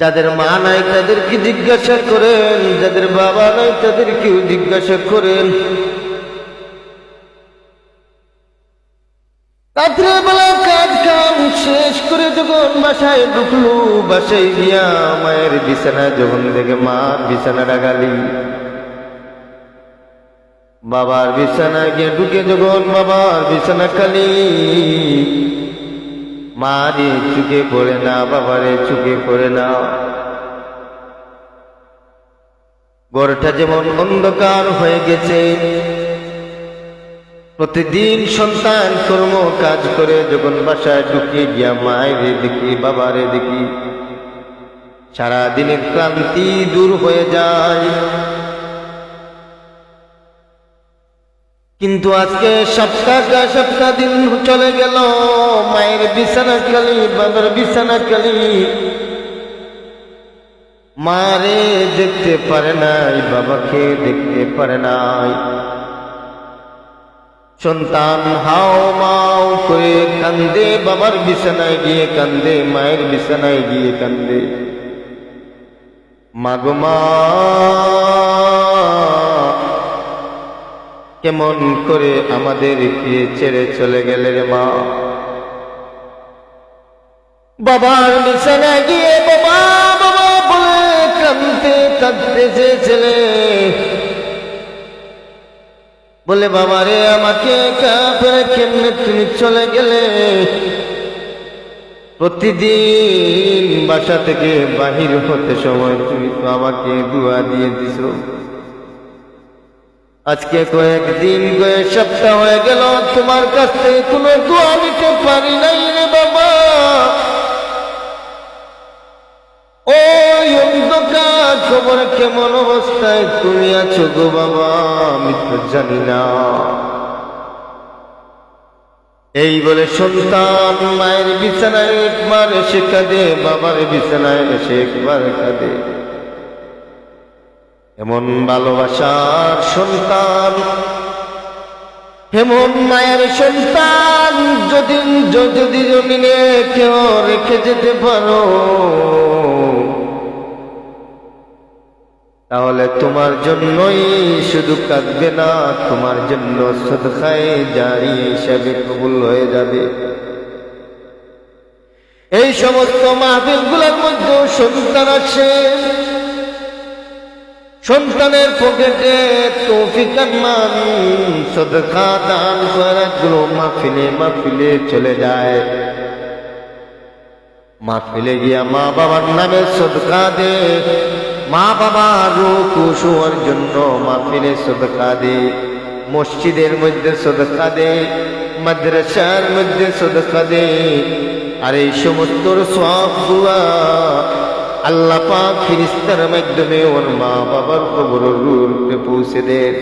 যাদের মা নাই তাদেরকে জিজ্ঞাসা করেন, যাদের বাবা নাই তাদেরকেও জিজ্ঞাসা করেন। রাত্রে বেলা কাজ কাম শেষ করে যখন বাসায় ঢুকলু, বাসায় গিয়া মায়ের বিছানা, যখন দেখে মার বিছানা ডাগালি বাবার বিছানা গিয়ে ঢুকে যখন বাবার বিছানা খালি মারে চুকে পড়ে না বাবারে চুকে পড়ে না। ঘরটা যেমন অন্ধকার হয়ে গেছে, প্রতিদিন সন্তান কর্ম কাজ করে যখন বাসায় ঢুকে গিয়া মায়ের দেখি বাবারে দেখি সারা দিনের ক্লান্তি দূর হয়ে যায়। কিন্তু আজকে সপ্তাহ সপ্তাহ দিন চলে গেল। মায়ের বিছানা খালি, বাবার বিছানা খালি। মারে দেখতে পারে নাই, বাবাকে দেখতে পারে নাই। সন্তান হাও মাও করে কান্দে, বাবার বিছানায় গিয়ে কান্দে, মায়ের বিছানায় গিয়ে কান্দে। মাগমা কেমন করে আমাদেরকে ছেড়ে চলে গেলে রে মা? বাবার বিছানায় গিয়ে বাবা বাবা বলে কান্দতে কাঁদতেছে ছেলে বলে, বাবা রে, আমাকে কাপড়ে কেমনে তুমি চলে গেলে? প্রতিদিন বাসা থেকে বাহির হতে সময় তুমি তো আমাকে দুয়া দিয়ে দিছ। আজকে কয়েকদিন কয়েক সপ্তাহ হয়ে গেল, তোমার কাছ থেকে কোনো দোয়া নিতে পারি নাই রে বাবা। অন্ধকার খবর কেমন অবস্থায় তুমি আছো গো বাবা, আমি তো জানি না। এই বলে সন্তান মায়ের বিছানায় একবার এসে কাঁদে, বাবার বিছানায় এসে একবার কাঁদে। এমন ভালোবাসার সন্তান, এমন মায়ের সন্তান যদি যদি জমিনে কেউ রেখে যেতে পারো, তাহলে তোমার জন্যই শুধু কাঁদবে না, তোমার জন্য সদখায় জারি হিসাবে কবুল হয়ে যাবে। এই সমস্ত মাহফিলগুলোর মধ্যে সন্তান আছে। সন্তানের পকেটে তৌফিকার মান সদখা দান করাগুলো মাহফিলে মাহফিলে চলে যায়। মাহফিলে গিয়া মা বাবার নামে সদকা দে, মা বাবা রূপ শোয়ার জন্য মাহফিলে সদকা দে। মসজিদের মধ্যে সদকা দে, মাদ্রাসার মধ্যে সদকা দে। আর এই সমস্ত সবগুলা আল্লাহ পাক ফিরিস্তার মাধ্যমে ওর মা বাবার কবর রূপে পৌঁছে দেন।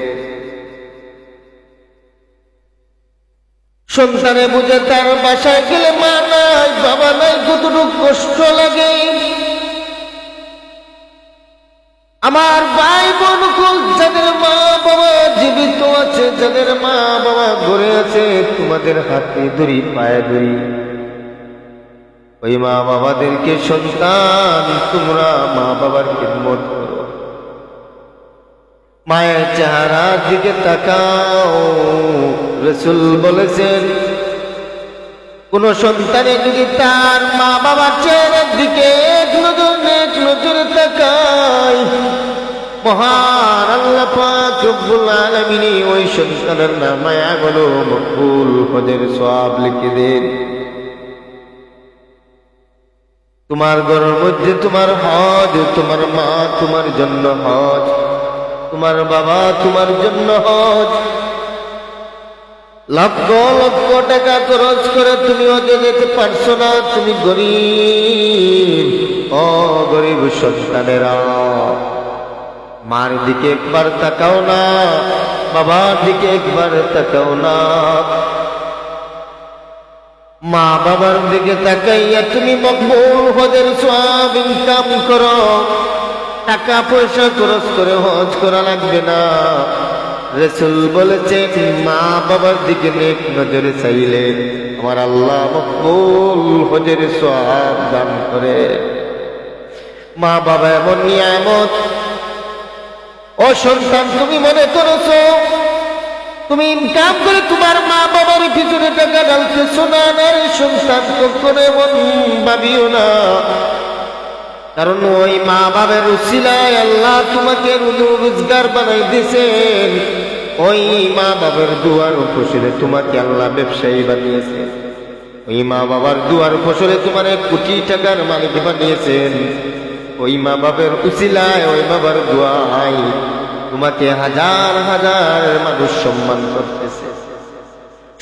সন্তানে বুঝে তার বাসায় গেলে মা নাই, বাবা নাই, কতটুকু কষ্ট লাগে। আমার ভাই বোন যাদের মা বাবা জীবিত আছে, যাদের মা বাবা ঘরে আছে, তোমাদের হাতে ধরি, পায়ে ধরি। ওই মা বাবাদেরকে সন্তান, তোমরা মা বাবার খিদমত মায়ের চেহারার দিকে তাকাও, রসুল বলেছেন, কোন সন্তানের যদি তার মা বাবার চেহারার দিকে এক নজর ওই সন্তানের নামায়া গুলো মকবুল হজের সওয়াব লিখে দেন। তোমার ঘরের মধ্যে তোমার হজ, তোমার মা তোমার জন্য হজ, তোমার বাবা তোমার জন্য হজ। লক্ষ লক্ষ টাকা খরচ করে তুমি হজে যেতে পারছ না, তুমি গরিব ও গরিব সন্তানেরা। মার দিকে একবার তাকাও না, বাবার দিকে একবার তাকাও না। মা বাবার দিকে তাকাইয়া তুমি মকবুল হজের সব ইনকাম করো। টাকা পয়সা খরচ করে হজ করা লাগবে না। রসুল বলেছেন মা বাবার দিকে নেক নজরে চাইলে আমার আল্লাহ মকবুল হজের সব দান করে। মা বাবা এমন নিয়ামত। ও সন্তান, তুমি মনে করেছ তুমি ইনকাম করে তোমার মা বাবার পিছনে টাকা ঢালতেছো না না রে সন্তান কখনো এমন ভাবিও না। কারণ ওই মা বাবার উসিলায় আল্লাহ তোমাকে রুজু- রোজগার বানাই দিয়েছেন। ওই মা বাবার দুয়ার ফসলে তোমাকে আল্লাহ ব্যবসায়ী বানিয়েছে। ওই মা বাবার দুয়ার ফসলে তোমার এক কোটি টাকার মালিক বানিয়েছেন। ওই মা বাবার উসিলায়, ওই বাবার দুয়াই তোমাকে হাজার হাজার মানুষ সম্মান করতেছে।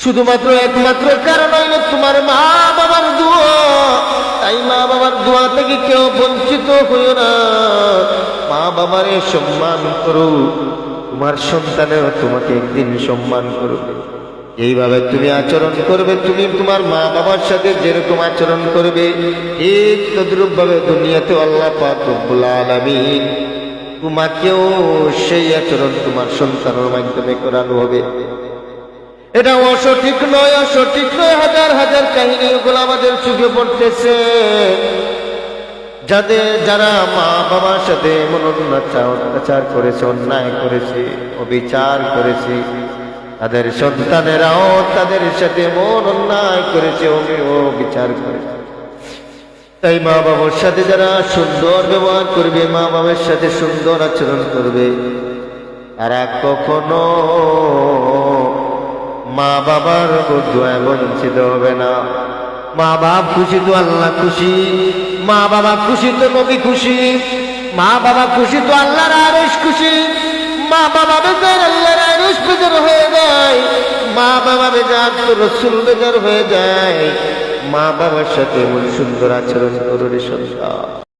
শুধুমাত্র একমাত্র কারণ হইল তোমার মা বাবার দোয়া। তাই মা বাবার দোয়া থেকে কেউ বঞ্চিত হইও না। মা বাবারে সম্মান করো, তোমার সন্তানেও তোমাকে একদিন সম্মান করবে। এইভাবে তুমি আচরণ করবে, তুমি তোমার মা বাবার সাথে যেরকম আচরণ করবে, ঠিক তদ্রুপ ভাবে দুনিয়াতে আল্লাহ পাক রব্বুল আলামিন তোমাকেও সেই আচরণ তোমার সন্তানের মাধ্যমে করানো হবে। এটা অসঠিক নয় অসঠিক নয়, হাজার হাজার কাহিনী ওগুলো আমাদের চোখে পড়তেছে। যাদের, যারা মা বাবার সাথে এমন অত্যাচার করেছে, অন্যায় করেছে, অবিচার করেছে, তাদের সন্তানেরাও তাদের সাথে এমন অন্যায় করেছে অমি- অবিচার করেছে। তাই মা বাবার সাথে যারা সুন্দর ব্যবহার করবে, মা বাবার সাথে সুন্দর আচরণ করবে। তারা কখনো মা বাবার দোয়া বঞ্চিত হবে না। মা বাপ খুশি তো আল্লাহ খুশি, মা বাবা খুশি তো নবী খুশি, মা বাবা খুশি তো আল্লাহর আরশ খুশি, মা বাবা আরশ বেজার হয়ে যায়, মা বাবা বেজার তো রসুল বেজার হয়ে যায়। মা বাবার সাথে এমন সুন্দর আচরণ করো রে সন্তান।